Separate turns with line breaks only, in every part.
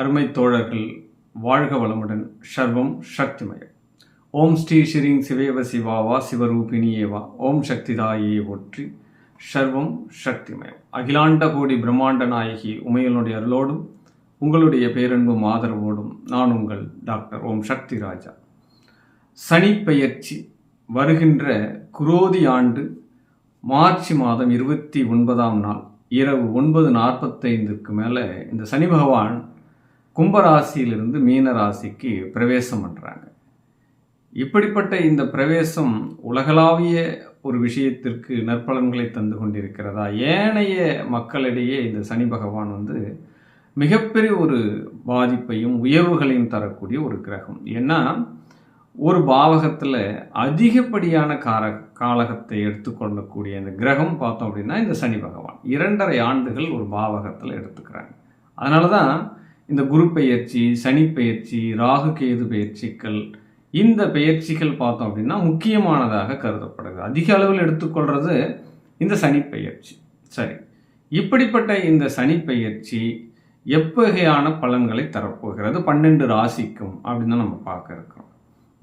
அருமை தோழர்கள் வாழ்க வளமுடன். சர்வம் சக்திமயம் ஓம் ஸ்ரீ ஸ்ரீங் சிவேவ சிவாவா சிவரூபிணியேவா. ஓம் சக்திதாயே ஒற்றி. சர்வம் சக்திமயம் அகிலாண்ட கோடி பிரம்மாண்ட நாயகி உமையனுடைய அருளோடும் உங்களுடைய பேரன்பும் ஆதரவோடும் நான் உங்கள் டாக்டர் ஓம் சக்தி ராஜா. சனிப்பெயர்ச்சி வருகின்ற குரோதி ஆண்டு மார்ச் மாதம் இருபத்தி ஒன்பதாம் நாள் இரவு ஒன்பது நாற்பத்தைந்துக்கு மேலே இந்த சனி பகவான் கும்பராசியிலிருந்து மீன ராசிக்கு பிரவேசம் பண்ணுறாங்க இப்படிப்பட்ட இந்த பிரவேசம் உலகளாவிய ஒரு விஷயத்திற்கு நற்பலன்களை தந்து கொண்டிருக்கிறதா? ஏனைய மக்களிடையே இந்த சனி பகவான் வந்து மிகப்பெரிய ஒரு பாதிப்பையும் உயர்வுகளையும் தரக்கூடிய ஒரு கிரகம். ஏன்னா ஒரு பாவகத்தில் அதிகப்படியான கார காலகத்தை எடுத்துக்கொள்ளக்கூடிய இந்த கிரகம் பார்த்தோம் அப்படின்னா இந்த சனி பகவான். இரண்டரை ஆண்டுகள் ஒரு பாவகத்தில் எடுத்துக்கிறாங்க. அதனால தான் இந்த குரு பெயர்ச்சி சனி பெயர்ச்சி ராகு கேது பெயர்ச்சிகள் இந்த பெயர்ச்சிகள் பார்த்தோம் அப்படின்னா முக்கியமானதாக கருதப்படுது. அதிக அளவில் எடுத்துக்கொள்றது இந்த சனி பெயர்ச்சி. சரி. இப்படிப்பட்ட இந்த சனி பெயர்ச்சி எவ்வகையான பலன்களை தரப்போகிறது? பன்னெண்டு ராசிக்கும் அப்படின்னு தான் நம்ம பார்க்க இருக்கிறோம்.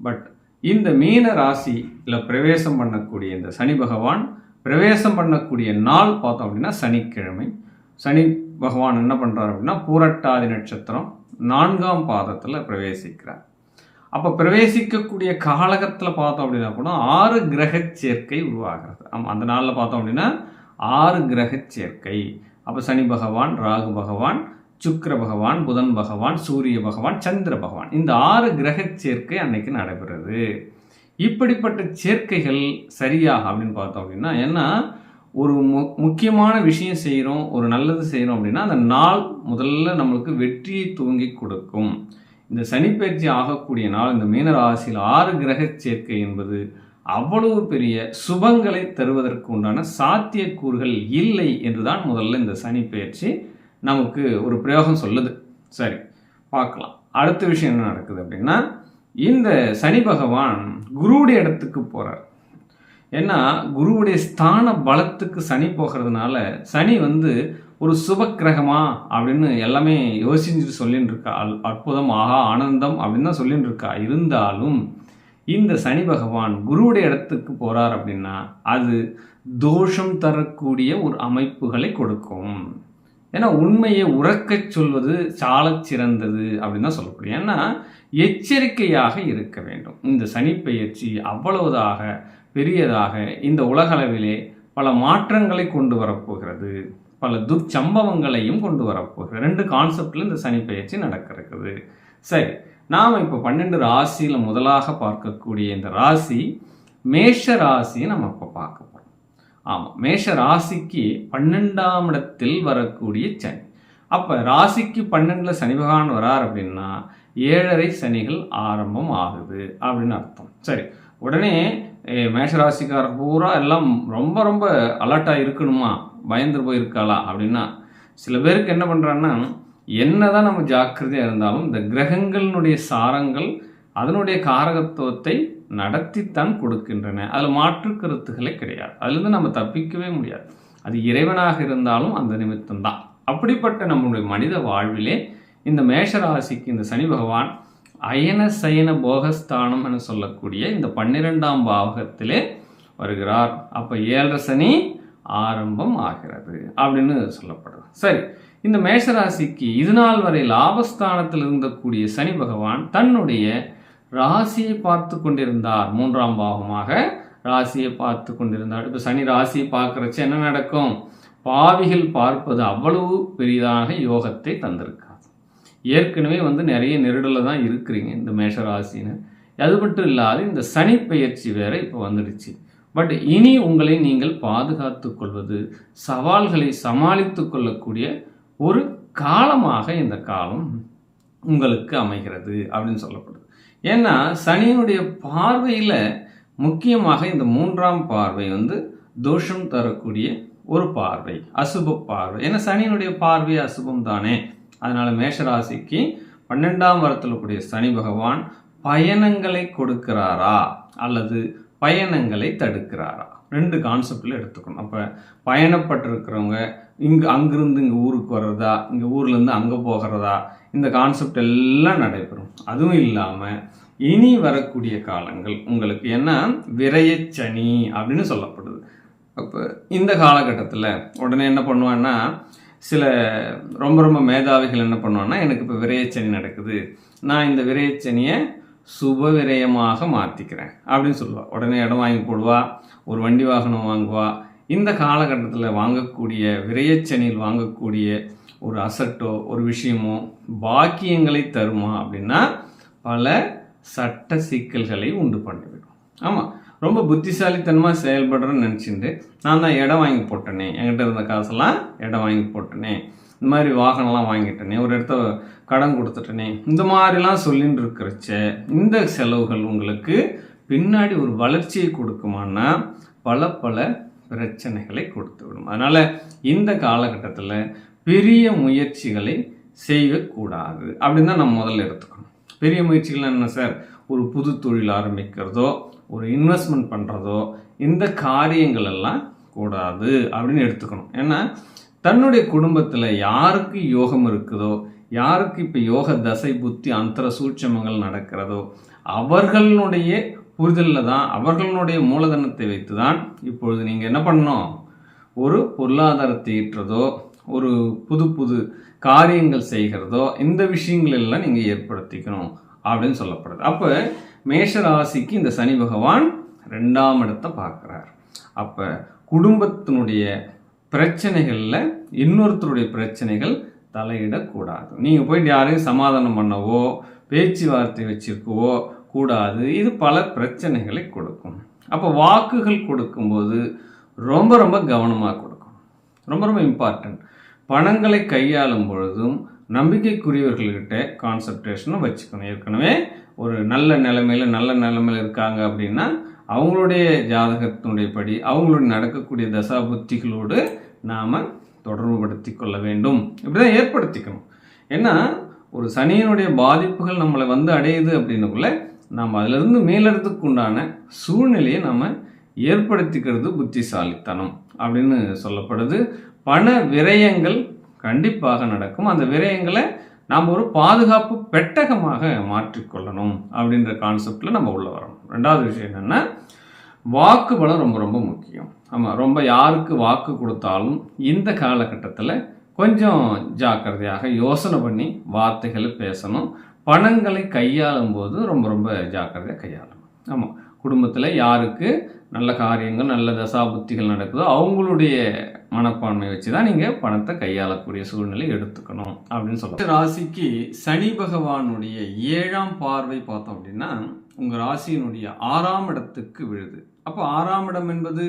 பட் இந்த மீன ராசியில் பிரவேசம் பண்ணக்கூடிய இந்த சனி பகவான் பிரவேசம் பண்ணக்கூடிய நாள் பார்த்தோம் அப்படின்னா சனிக்கிழமை. சனி பகவான் என்ன பண்ணுறாரு அப்படின்னா பூரட்டாதி நட்சத்திரம் நான்காம் பாதத்தில் பிரவேசிக்கிறார். அப்போ பிரவேசிக்கக்கூடிய காலகத்தில் பார்த்தோம் அப்படின்னா கூட ஆறு கிரக சேர்க்கை உருவாகிறது. ஆமாம் அந்த நாளில் பார்த்தோம் அப்படின்னா ஆறு கிரக சேர்க்கை. அப்போ சனி பகவான் ராகு பகவான் சுக்கர பகவான் புதன் பகவான் சூரிய பகவான் சந்திர பகவான். இந்த ஆறு கிரக சேர்க்கை அன்னைக்கு நடைபெறுது. இப்படிப்பட்ட சேர்க்கைகள் சரியாக அப்படின்னு பார்த்தோம் அப்படின்னா ஏன்னா ஒரு மு முக்கியமான விஷயம் செய்கிறோம் ஒரு நல்லது செய்கிறோம் அப்படின்னா அந்த நாள் முதல்ல நம்மளுக்கு வெற்றியை துவங்கி கொடுக்கும். இந்த சனிப்பயிற்சி ஆகக்கூடிய நாள் இந்த மீனராசியில் ஆறு கிரக சேர்க்கை என்பது அவ்வளவு பெரிய சுபங்களை தருவதற்கு உண்டான சாத்தியக்கூறுகள் இல்லை என்றுதான் முதல்ல இந்த சனிப்பெயர்ச்சி நமக்கு ஒரு பிரயோகம் சொல்லுது. சரி பார்க்கலாம். அடுத்த விஷயம் என்ன நடக்குது அப்படின்னா இந்த சனி பகவான் குருவுடைய இடத்துக்கு போகிறார் ஏன்னா குருவுடைய ஸ்தான பலத்துக்கு சனி போகிறதுனால சனி வந்து ஒரு சுப கிரகமா அப்படின்னு எல்லாமே யோசிச்சுட்டு சொல்லின்னு இருக்கா அற்புதம் ஆகா ஆனந்தம் அப்படின்னு தான் சொல்லின்னு இருக்கா இருந்தாலும் இந்த சனி பகவான் குருவுடைய இடத்துக்கு போறார் அப்படின்னா அது தோஷம் தரக்கூடிய ஒரு அமைப்புகளை கொடுக்கும். ஏன்னா உண்மையை உறக்கச் சொல்வது சால சிறந்தது அப்படின்னு தான் சொல்லக்கூடிய. ஏன்னா எச்சரிக்கையாக இருக்க வேண்டும். இந்த சனி பயிற்சி அவ்வளவுதாக பெரியதாக இந்த உலகளவிலே பல மாற்றங்களை கொண்டு வரப்போகிறது. பல துர்ச்சம்பவங்களையும் கொண்டு வரப்போகிறது. ரெண்டு கான்செப்டில் இந்த சனி பயிற்சி நடக்கிறது. சரி நாம் இப்போ பன்னெண்டு ராசியில் முதலாக பார்க்கக்கூடிய இந்த ராசி மேஷ ராசியை நம்ம இப்போ பார்க்க போகிறோம் ஆமாம் மேஷ ராசிக்கு பன்னெண்டாம் இடத்தில் வரக்கூடிய சனி. அப்போ ராசிக்கு பன்னெண்டில் சனி பகவான் வரார் அப்படின்னா ஏழரை சனிகள் ஆரம்பம் ஆகுது அப்படின்னு அர்த்தம். சரி உடனே மேஷராசிக்கார பூரா எல்லாம் ரொம்ப ரொம்ப அலர்ட்டாக இருக்கணுமா? பயந்து போயிருக்காளா? அப்படின்னா சில பேருக்கு என்ன பண்ணுறான்னா என்னதான் நம்ம ஜாக்கிரதையாக இருந்தாலும் இந்த கிரகங்களினுடைய சாரங்கள் அதனுடைய காரகத்துவத்தை நடத்தித்தான் கொடுக்கின்றன. அதில் மாற்று கருத்துக்களே கிடையாது. அதுலேருந்து நம்ம தப்பிக்கவே முடியாது. அது இறைவனாக இருந்தாலும் அந்த நிமித்தம் தான் அப்படிப்பட்ட நம்முடைய மனித வாழ்விலே இந்த மேஷராசிக்கு இந்த சனி பகவான் அயன சயன போகஸ்தானம் என சொல்லக்கூடிய இந்த பன்னிரெண்டாம் பாவகத்திலே வருகிறார். அப்போ ஏழரை சனி ஆரம்பம் ஆகிறது அப்படின்னு சொல்லப்படுது. சரி இந்த மேஷராசிக்கு இது நாள் வரை லாபஸ்தானத்தில் இருந்தக்கூடிய சனி பகவான் தன்னுடைய ராசியை பார்த்து கொண்டிருந்தார். மூன்றாம் பாவமாக ராசியை பார்த்து கொண்டிருந்தார். இப்போ சனி ராசியை பார்க்குறச்சு என்ன நடக்கும்? பாவிகள் பார்ப்பது அவ்வளவு பெரிதாக யோகத்தை தந்திருக்கு. ஏற்கனவே வந்து நிறைய நெருடலில் தான் இருக்கிறீங்க இந்த மேஷ ராசின்னு. அது மட்டும் இல்லாது இந்த சனி பயிற்சி வேற இப்போ வந்துடுச்சு. பட் இனி உங்களை நீங்கள் பாதுகாத்து கொள்வது சவால்களை சமாளித்து கொள்ளக்கூடிய ஒரு காலமாக இந்த காலம் உங்களுக்கு அமைகிறது அப்படின்னு சொல்லப்படுது. ஏன்னா சனியினுடைய பார்வையில் முக்கியமாக இந்த மூன்றாம் பார்வை வந்து தோஷம் தரக்கூடிய ஒரு பார்வை அசுப பார்வை. ஏன்னா சனியினுடைய பார்வை அசுபம் தானே. அதனால மேஷராசிக்கு பன்னெண்டாம் வரத்தில் கூடிய சனி பகவான் பயணங்களை கொடுக்கிறாரா? அல்லது பயணங்களை தடுக்கிறாரா? ரெண்டு கான்செப்டில் எடுத்துக்கணும். அப்போ பயணப்பட்டிருக்கிறவங்க இங்கே அங்கிருந்து இங்கே ஊருக்கு வர்றதா? இங்கே ஊர்லேருந்து அங்கே போகிறதா? இந்த கான்செப்ட் எல்லாம் நடைபெறும். அதுவும் இல்லாமல் இனி வரக்கூடிய காலங்கள் உங்களுக்கு என்ன? விரயச்சனி அப்படின்னு சொல்லப்படுது. அப்போ இந்த காலகட்டத்தில் உடனே என்ன பண்ணுவான்னா சில ரொம்ப ரொம்ப மேதாவிகள் என்ன பண்ணுவான்னா எனக்கு இப்போ விரயச்சனி நடக்குது நான் இந்த விரயச்சனியை சுப விரயமாக மாற்றிக்கிறேன் அப்படின்னு சொல்லுவாள் உடனே இடம் வாங்கி போடுவா ஒரு வண்டி வாகனம் வாங்குவா. இந்த காலகட்டத்தில் வாங்கக்கூடிய விரயச்சனியில் வாங்கக்கூடிய ஒரு அசட்டோ ஒரு விஷயமோ பாக்கியங்களை தருமா அப்படின்னா பல சட்ட சிக்கல்களை உண்டு பண்ணிவிடும். ஆமாம் ரொம்ப புத்திசாலித்தனமாக செயல்படுறேன்னு நினச்சிட்டு நான் தான் இடம் வாங்கி போட்டேனே. என்கிட்ட இருந்த காசெல்லாம் இடம் வாங்கி போட்டேனே. இந்த மாதிரி வாகனம்லாம் வாங்கிட்டேனே. ஒரு இடத்த கடன் கொடுத்துட்டேனே. இந்த மாதிரிலாம் சொல்லின்னு இருக்கிறச்ச இந்த செலவுகள் உங்களுக்கு பின்னாடி ஒரு வளர்ச்சியை கொடுக்குமான்னா பல பல பிரச்சனைகளை கொடுத்து விடும். அதனால் இந்த காலகட்டத்தில் பெரிய முயற்சிகளை செய்யக்கூடாது. அப்படின்னு தான் நம்ம முதல்ல எடுத்துக்கணும். பெரிய முயற்சிகள் என்ன சார்? ஒரு புது தொழில் ஆரம்பிக்கிறதோ ஒரு இன்வெஸ்ட்மெண்ட் பண்ணுறதோ இந்த காரியங்கள் எல்லாம் கூடாது அப்படின்னு எடுத்துக்கணும். ஏன்னா தன்னுடைய குடும்பத்தில் யாருக்கு யோகம் இருக்குதோ யாருக்கு இப்போ யோக தசை புத்தி அந்தர சூட்சமங்கள் நடக்கிறதோ அவர்களுடைய புரிதலில் தான் அவர்களுடைய மூலதனத்தை வைத்து தான் இப்பொழுது நீங்கள் என்ன பண்ணணும்? ஒரு பொருளாதாரத்தை ஈட்டுறதோ ஒரு புது புது காரியங்கள் செய்கிறதோ இந்த விஷயங்கள் எல்லாம் நீங்கள் ஏற்படுத்திக்கணும் அப்படின்னு சொல்லப்படுது. அப்போ மேஷ ராசிக்கு இந்த சனி பகவான் ரெண்டாம் இடத்தை பார்க்குறார். அப்போ குடும்பத்தினுடைய பிரச்சனைகளில் இன்னொருத்தருடைய பிரச்சனைகள் தலையிடக்கூடாது. நீங்கள் போயிட்டு யாரையும் சமாதானம் பண்ணவோ பேச்சுவார்த்தை வச்சிருக்கவோ கூடாது. இது பல பிரச்சனைகளை கொடுக்கும். அப்போ வாக்குகள் கொடுக்கும்போது ரொம்ப ரொம்ப கவனமாக கொடுக்கும். ரொம்ப ரொம்ப இம்பார்ட்டன்ட் பணங்களை கையாளும் பொழுதும் நம்பிக்கைக்குரியவர்கள்கிட்ட கான்சன்ட்ரேஷனை வச்சுக்கணும். ஏற்கனவே ஒரு நல்ல நிலைமையில் நல்ல நிலைமையில் இருக்காங்க அப்படின்னா அவங்களுடைய ஜாதகத்தினுடைய படி அவங்களுடைய நடக்கக்கூடிய தசா புத்திகளோடு நாம் தொடர்புபடுத்தி கொள்ள வேண்டும். இப்படிதான் ஏற்படுத்திக்கணும். ஏன்னா ஒரு சனியினுடைய பாதிப்புகள் நம்மளை வந்து அடையுது அப்படின்னக்குள்ள நாம் அதிலிருந்து மேலெடுத்துக்கு உண்டான சூழ்நிலையை நம்ம ஏற்படுத்திக்கிறது புத்திசாலித்தனம் அப்படின்னு சொல்லப்படுது. பண விரயங்கள் கண்டிப்பாக நடக்கும். அந்த விரயங்களை நாம் ஒரு பாதுகாப்பு பெட்டகமாக மாற்றிக்கொள்ளணும் அப்படின்ற கான்செப்டில் நம்ம உள்ளே வரணும் ரெண்டாவது விஷயம் என்னென்னா வாக்கு பலம் ரொம்ப ரொம்ப முக்கியம். ஆமாம் ரொம்ப யாருக்கு வாக்கு கொடுத்தாலும் இந்த காலகட்டத்தில் கொஞ்சம் ஜாக்கிரதையாக யோசனை பண்ணி வார்த்தைகளை பேசணும். பணங்களை கையாளும் போது ரொம்ப ரொம்ப ஜாக்கிரதையாக கையாளணும். ஆமாம் குடும்பத்தில் யாருக்கு நல்ல காரியங்கள் நல்ல தசாபுத்திகள் நடக்குதோ அவங்களுடைய மனப்பான்மை வச்சு தான் நீங்கள் பணத்தை கையாளக்கூடிய சூழ்நிலை எடுத்துக்கணும் அப்படின்னு சொல்ல ராசிக்கு சனி பகவானுடைய ஏழாம் பார்வை பார்த்தோம் அப்படின்னா உங்கள் ராசியினுடைய ஆறாம் இடத்துக்கு விழுது. அப்போ ஆறாம் இடம் என்பது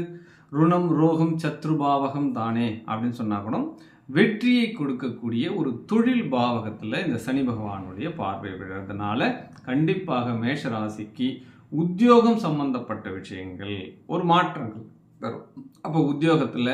ருணம் ரோகம் சத்ருபாவகம் தானே அப்படின்னு சொன்னா கூட வெற்றியை கொடுக்கக்கூடிய ஒரு தொழில் பாவகத்தில் இந்த சனி பகவானுடைய பார்வை விழுறதுனால கண்டிப்பாக மேஷ ராசிக்கு உத்தியோகம் சம்பந்தப்பட்ட விஷயங்கள் ஒரு மாற்றங்கள் வரும். அப்போ உத்தியோகத்தில்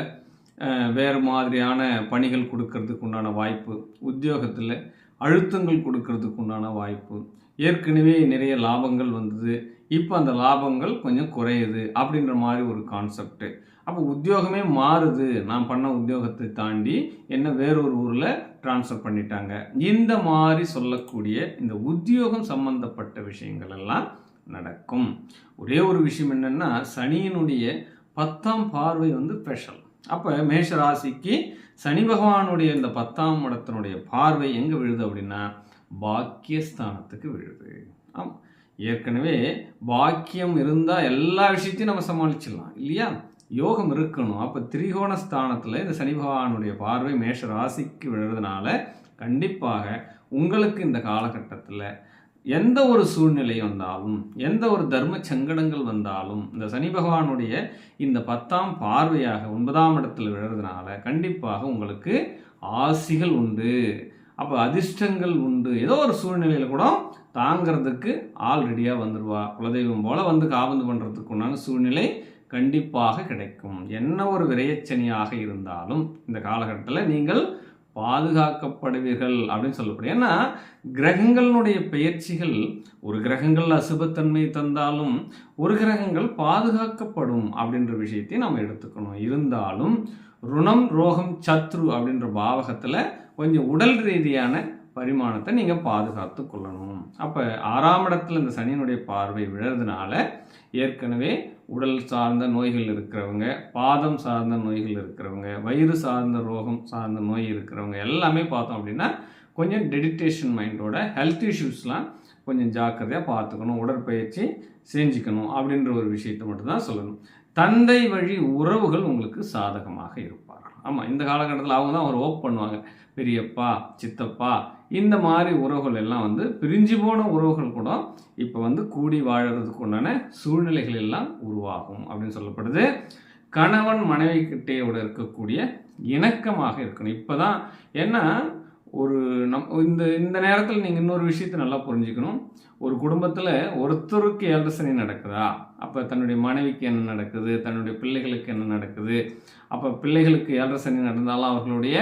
வேறு மாதிரியான பணிகள் கொடுக்கறதுக்கு உண்டான வாய்ப்பு உத்தியோகத்தில் அழுத்தங்கள் கொடுக்கறதுக்கு உண்டான வாய்ப்பு ஏற்கனவே நிறைய லாபங்கள் வந்தது இப்போ அந்த லாபங்கள் கொஞ்சம் குறையுது அப்படின்ற மாதிரி ஒரு கான்செப்ட்டு அப்போ உத்தியோகமே மாறுது. நான் பண்ண உத்தியோகத்தை தாண்டி என்ன வேறொரு ஊரில் ட்ரான்ஸ்ஃபர் பண்ணிட்டாங்க. இந்த மாதிரி சொல்லக்கூடிய இந்த உத்தியோகம் சம்பந்தப்பட்ட விஷயங்கள் எல்லாம் நடக்கும். ஒரே ஒரு விஷயம் என்னென்னா சனியினுடைய பத்தாம் பார்வை வந்து ஸ்பெஷல் அப்போ மேஷ ராசிக்கு சனி பகவானுடைய இந்த பத்தாம் இடத்தினுடைய பார்வை எங்கே விழுது அப்படின்னா பாக்கியஸ்தானத்துக்கு விழுது. ஆம். ஏற்கனவே பாக்கியம் இருந்தால் எல்லா விஷயத்தையும் நம்ம சமாளிச்சிடலாம் இல்லையா? யோகம் இருக்கணும். அப்போ திரிகோண ஸ்தானத்தில் இந்த சனி பகவானுடைய பார்வை மேஷ ராசிக்கு விழுறதுனால கண்டிப்பாக உங்களுக்கு இந்த காலகட்டத்தில் எந்த ஒரு சூழ்நிலை வந்தாலும் எந்த ஒரு தர்ம சங்கடங்கள் வந்தாலும் இந்த சனி பகவானுடைய இந்த பத்தாம் பார்வையாக ஒன்பதாம் இடத்தில் விழுறதுனால கண்டிப்பாக உங்களுக்கு ஆசிகள் உண்டு. அப்போ அதிர்ஷ்டங்கள் உண்டு. ஏதோ ஒரு சூழ்நிலையில் கூட தாங்கிறதுக்கு ஆள் ரெடியாக வந்துடுவா குலதெய்வம் போல் வந்து காபந்து பண்ணுறதுக்கு உண்டான சூழ்நிலை கண்டிப்பாக கிடைக்கும். என்ன ஒரு விரையச்சனியாக இருந்தாலும் இந்த காலகட்டத்தில் நீங்கள் பாதுகாக்கப்படுவீர்கள் அப்படின்னு சொல்லப்படும். ஏன்னா கிரகங்களினுடைய பெயர்ச்சிகள் ஒரு கிரகங்கள் அசுபத்தன்மை தந்தாலும் ஒரு கிரகங்கள் பாதுகாக்கப்படும் அப்படின்ற விஷயத்தை நம்ம எடுத்துக்கணும். இருந்தாலும் ருணம் ரோகம் சத்ரு அப்படின்ற பாவகத்தில் கொஞ்சம் உடல் ரீதியான பரிமாணத்தை நீங்கள் பாதுகாத்து கொள்ளணும். அப்போ ஆறாம் இடத்துல இந்த சனியினுடைய பார்வை விழறதுனால ஏற்கனவே உடல் சார்ந்த நோய்கள் இருக்கிறவங்க பாதம் சார்ந்த நோய்கள் இருக்கிறவங்க வயிறு சார்ந்த ரோகம் சார்ந்த நோய் இருக்கிறவங்க எல்லாமே பார்த்தோம் அப்படின்னா கொஞ்சம் டெடிடேஷன் மைண்டோட ஹெல்த் இஷ்யூஸ்லாம் கொஞ்சம் ஜாக்கிரதையாக பார்த்துக்கணும் உடற்பயிற்சி செஞ்சுக்கணும் அப்படின்ற ஒரு விஷயத்தை மட்டும்தான் சொல்லணும். தந்தை வழி உறவுகள் உங்களுக்கு சாதகமாக இருப்பார்கள். ஆமாம் இந்த காலகட்டத்தில் அவங்க தான் ஒரு ஓப் பண்ணுவாங்க. பெரியப்பா சித்தப்பா இந்த மாதிரி உறவுகள் எல்லாம் வந்து பிரிஞ்சு போன உறவுகள் கூட இப்போ வந்து கூடி வாழறதுக்கு உண்டான சூழ்நிலைகள் எல்லாம் உருவாகும் அப்படின்னு சொல்லப்படுது. கணவன் மனைவி கிட்டேயோட இருக்கக்கூடிய இணக்கமாக இருக்கணும். இப்போ தான் ஏன்னா ஒரு நம் இந்த இந்த நேரத்தில் நீங்கள் இன்னொரு விஷயத்தை நல்லா புரிஞ்சுக்கணும். ஒரு குடும்பத்தில் ஒருத்தருக்கு ஏழரை சனி நடக்குதா? அப்போ தன்னுடைய மனைவிக்கு என்ன நடக்குது? தன்னுடைய பிள்ளைகளுக்கு என்ன நடக்குது? அப்போ பிள்ளைகளுக்கு ஏழரை சனி நடந்தாலும் அவர்களுடைய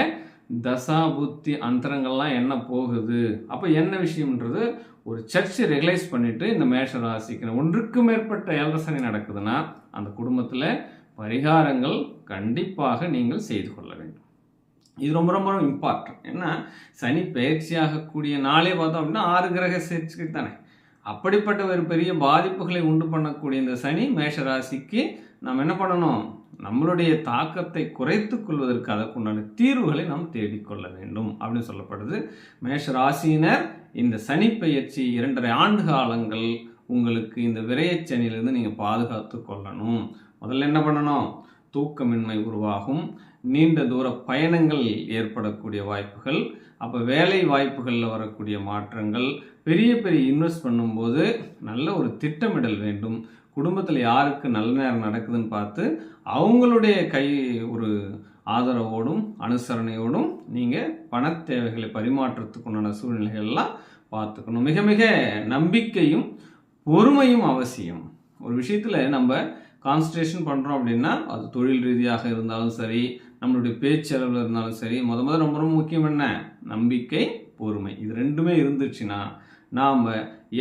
தசா புத்தி அந்தரங்கள்லாம் என்ன போகுது? அப்போ என்ன விஷயம்ன்றது ஒரு சர்ச் ரெகுலைஸ் பண்ணிவிட்டு இந்த மேஷ ராசிக்கு ஒன்றுக்கு மேற்பட்ட ஏழரை நடக்குதுன்னா அந்த குடும்பத்தில் பரிகாரங்கள் கண்டிப்பாக நீங்கள் செய்து கொள்ள வேண்டும். இது ரொம்ப ரொம்ப இம்பார்ட்டன்ட் ஏன்னா சனி பயிற்சியாகக்கூடிய நாளே பார்த்தோம் அப்படின்னா ஆறு கிரக சேர்ச்சிக்கு தானே? அப்படிப்பட்ட ஒரு பெரிய பாதிப்புகளை உண்டு பண்ணக்கூடிய இந்த சனி மேஷ ராசிக்கு நாம் என்ன பண்ணணும்? நம்மளுடைய தாக்கத்தை குறைத்து கொள்வதற்கு அதற்குண்டான தீர்வுகளை நாம் தேடிக்கொள்ள வேண்டும் அப்படின்னு சொல்லப்படுது. மேஷ ராசியினர் இந்த சனி பயிற்சி இரண்டரை ஆண்டு காலங்கள் உங்களுக்கு இந்த விரயச்சனியிலிருந்து நீங்கள் பாதுகாத்து கொள்ளணும். முதல்ல என்ன பண்ணணும்? தூக்கமின்மை உருவாகும். நீண்ட தூர பயணங்கள் ஏற்படக்கூடிய வாய்ப்புகள். அப்போ வேலை வாய்ப்புகளில் வரக்கூடிய மாற்றங்கள். பெரிய பெரிய இன்வெஸ்ட் பண்ணும்போது நல்ல ஒரு திட்டமிடல் வேண்டும். குடும்பத்தில் யாருக்கு நல்ல நேரம் நடக்குதுன்னு பார்த்து அவங்களுடைய கை ஒரு ஆதரவோடும் அனுசரணையோடும் நீங்கள் பண தேவைகளை பரிமாற்றத்துக்குண்டான சூழ்நிலைகள்லாம் பார்த்துக்கணும். மிக மிக நம்பிக்கையும் பொறுமையும் அவசியம். ஒரு விஷயத்தில் நம்ம கான்சன்ட்ரேஷன் பண்ணுறோம் அப்படின்னா அது தொழில் ரீதியாக இருந்தாலும் சரி நம்மளுடைய பேச்சளவில் இருந்தாலும் சரி முத முத ரொம்ப ரொம்ப முக்கியம் என்ன? நம்பிக்கை பொறுமை. இது ரெண்டுமே இருந்துச்சுன்னா நாம்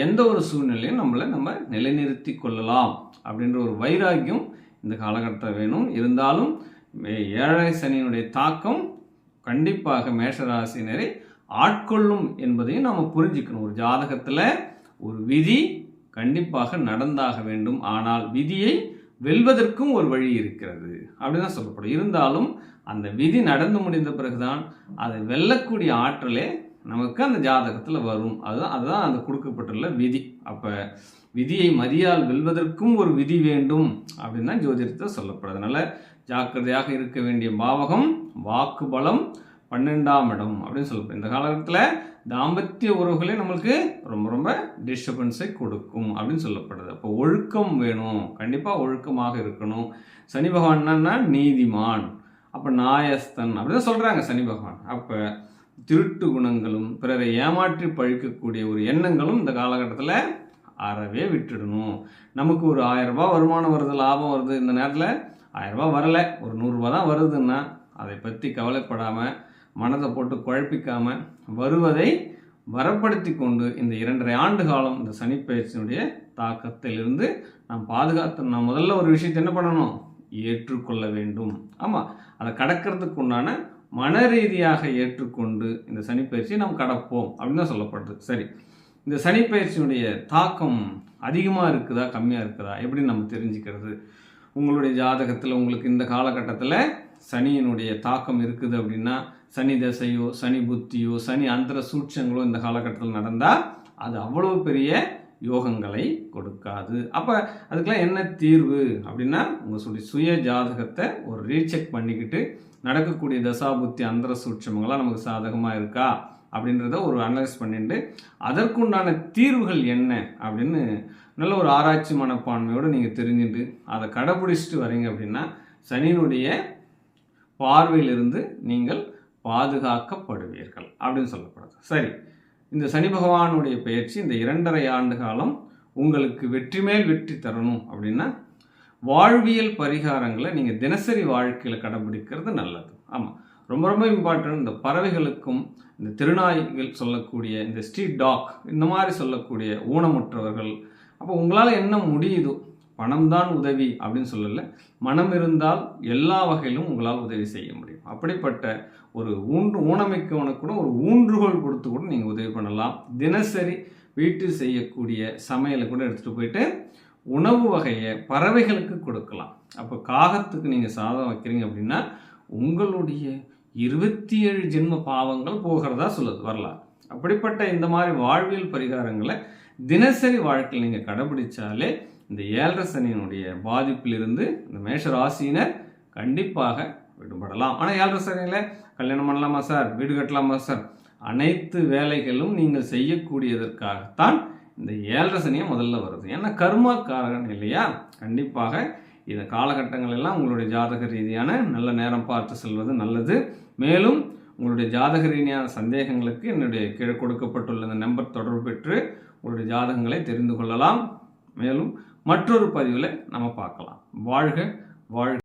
எந்த ஒரு சூழ்நிலையும் நம்மளை நம்ம நிலைநிறுத்தி கொள்ளலாம் அப்படின்ற ஒரு வைராக்கியம் இந்த காலகட்டத்தில் வேணும். இருந்தாலும் ஏழரை சனியினுடைய தாக்கம் கண்டிப்பாக மேஷராசினரை ஆட்கொள்ளும் என்பதையும் நாம் புரிஞ்சுக்கணும். ஒரு ஜாதகத்தில் ஒரு விதி கண்டிப்பாக நடந்தாக வேண்டும். ஆனால் விதியை வெல்வதற்கும் ஒரு வழி இருக்கிறது அப்படின்னு தான் சொல்லப்படும். இருந்தாலும் அந்த விதி நடந்து முடிந்த பிறகுதான் அதை வெல்லக்கூடிய ஆற்றலே நமக்கு அந்த ஜாதகத்தில் வரும். அதுதான் அதுதான் அந்த கொடுக்கப்பட்டுள்ள விதி. அப்போ விதியை மதியால் வெல்வதற்கும் ஒரு விதி வேண்டும் அப்படின்னு தான் ஜோதிடத்தை சொல்லப்படுது. அதனால் ஜாக்கிரதையாக இருக்க வேண்டிய பாவகம் வாக்கு பலம் பன்னெண்டாம் இடம் அப்படின்னு சொல்லப்படும் இந்த காலகட்டத்தில் தாம்பத்திய உறவுகளே நம்மளுக்கு ரொம்ப ரொம்ப டிஸ்டர்பன்ஸை கொடுக்கும் அப்படின்னு சொல்லப்படுது. அப்போ ஒழுக்கம் வேணும். கண்டிப்பாக ஒழுக்கமாக இருக்கணும். சனி பகவான் என்னன்னா நீதிமான். அப்போ நாயஸ்தன் அப்படின்னு சொல்கிறாங்க சனி பகவான். அப்போ திருட்டு குணங்களும் பிறரை ஏமாற்றி பழிக்கக்கூடிய ஒரு எண்ணங்களும் இந்த காலகட்டத்தில் அறவே விட்டுடணும். நமக்கு ஒரு ஆயிரம் வருமானம் வருது லாபம் வருது இந்த நேரத்தில். ஆயரரூபா வரலை வரல ஒரு நூறுரூவா தான் வருதுன்னா அதை பற்றி கவலைப்படாமல் மனதை போட்டு குழப்பிக்காமல் வருவதை வரப்படுத்தி கொண்டு இந்த இரண்டரை ஆண்டு காலம் இந்த சனிப்பயிற்சியினுடைய தாக்கத்திலிருந்து நாம் பாதுகாத்து நான் முதல்ல ஒரு விஷயத்தை என்ன பண்ணணும்? ஏற்றுக்கொள்ள வேண்டும். ஆமாம் அதை கடக்கிறதுக்கு உண்டான மன ரீதியாக ஏற்றுக்கொண்டு இந்த சனிப்பயிற்சியை நாம் கடப்போம் அப்படின்னு தான் சொல்லப்படுது. சரி. இந்த சனிப்பயிற்சியினுடைய தாக்கம் அதிகமாக இருக்குதா கம்மியாக இருக்குதா? எப்படி நம்ம தெரிஞ்சுக்கிறது? உங்களுடைய ஜாதகத்தில் உங்களுக்கு இந்த காலகட்டத்தில் சனியினுடைய தாக்கம் இருக்குது அப்படின்னா சனி தசையோ சனி புத்தியோ சனி அந்தர சூட்சங்களோ இந்த காலகட்டத்தில் நடந்தால் அது அவ்வளோ பெரிய யோகங்களை கொடுக்காது. அப்போ அதுக்கெல்லாம் என்ன தீர்வு அப்படின்னா உங்கள் சுய ஜாதகத்தை ஒரு ரீசெக் பண்ணிக்கிட்டு நடக்கக்கூடிய தசாபுத்தி அந்தர சூட்சமங்களாம் நமக்கு சாதகமாக இருக்கா அப்படின்றத ஒரு அனலைஸ் பண்ணிட்டு அதற்குண்டான தீர்வுகள் என்ன அப்படின்னு நல்ல ஒரு ஆராய்ச்சி மனப்பான்மையோடு நீங்கள் தெரிஞ்சுட்டு அதை கடைபிடிச்சிட்டு வரீங்க அப்படின்னா சனியினுடைய பார்வையிலிருந்து நீங்கள் பாதுகாக்கப்படுவீர்கள் அப்படின்னு சொல்லப்படுது. சரி. இந்த சனி பகவானுடைய பயிற்சி இந்த இரண்டரை ஆண்டு காலம் உங்களுக்கு வெற்றி மேல் வெற்றி தரணும் அப்படின்னா வாழ்வியல் பரிகாரங்களை நீங்கள் தினசரி வாழ்க்கையில் கடைபிடிக்கிறது நல்லது. ஆமாம் ரொம்ப ரொம்ப இம்பார்ட்டன்ட் இந்த பறவைகளுக்கும் இந்த திருநாய்கள் சொல்லக்கூடிய இந்த ஸ்ட்ரீட் டாக் இந்த மாதிரி சொல்லக்கூடிய ஊனமுற்றவர்கள் அப்போ உங்களால் என்ன முடியுதோ பணம் தான் உதவி அப்படின்னு சொல்லலை. மனம் இருந்தால் எல்லா வகையிலும் உங்களால் உதவி செய்ய முடியும். அப்படிப்பட்ட ஒரு ஊன்று ஊனமைக்கவனுக்கு கூட ஒரு ஊன்றுகோல் கொடுத்து கூட நீங்கள் உதவி பண்ணலாம். தினசரி வீட்டில் செய்யக்கூடிய சமையலை கூட எடுத்துகிட்டு போயிட்டு உணவு வகையை பறவைகளுக்கு கொடுக்கலாம். அப்போ காகத்துக்கு நீங்கள் சாதம் வைக்கிறீங்க அப்படின்னா உங்களுடைய இருபத்தி ஏழு ஜென்ம பாவங்கள் போகிறதா சொல்லுது வரலாறு. அப்படிப்பட்ட இந்த மாதிரி வாழ்வியல் பரிகாரங்களை தினசரி வாழ்க்கையில் நீங்கள் கடைபிடிச்சாலே இந்த ஏழரை சனியினுடைய பாதிப்பிலிருந்து இந்த மேஷ ராசியினர் கண்டிப்பாக விடுபடலாம். ஆனால் ஏழரை சனியில் கல்யாணம் பண்ணலாமா சார்? வீடு கட்டலாமா சார்? அனைத்து வேலைகளும் நீங்கள் செய்யக்கூடியதற்காகத்தான் இந்த ஏழரை சனியை முதல்ல வருது. ஏன்னா கர்மா காரகன் இல்லையா? கண்டிப்பாக இந்த காலகட்டங்கள் எல்லாம் உங்களுடைய ஜாதக ரீதியான நல்ல நேரம் பார்த்து செல்வது நல்லது. மேலும் உங்களுடைய ஜாதக ரீதியான சந்தேகங்களுக்கு என்னுடைய கீழே கொடுக்கப்பட்டுள்ள இந்த நம்பர் தொடர்பு பெற்று உங்களுடைய ஜாதகங்களை தெரிந்து கொள்ளலாம். மேலும் மற்றொரு பதிவில் நம்ம பார்க்கலாம். வாழ்க வாழ்க.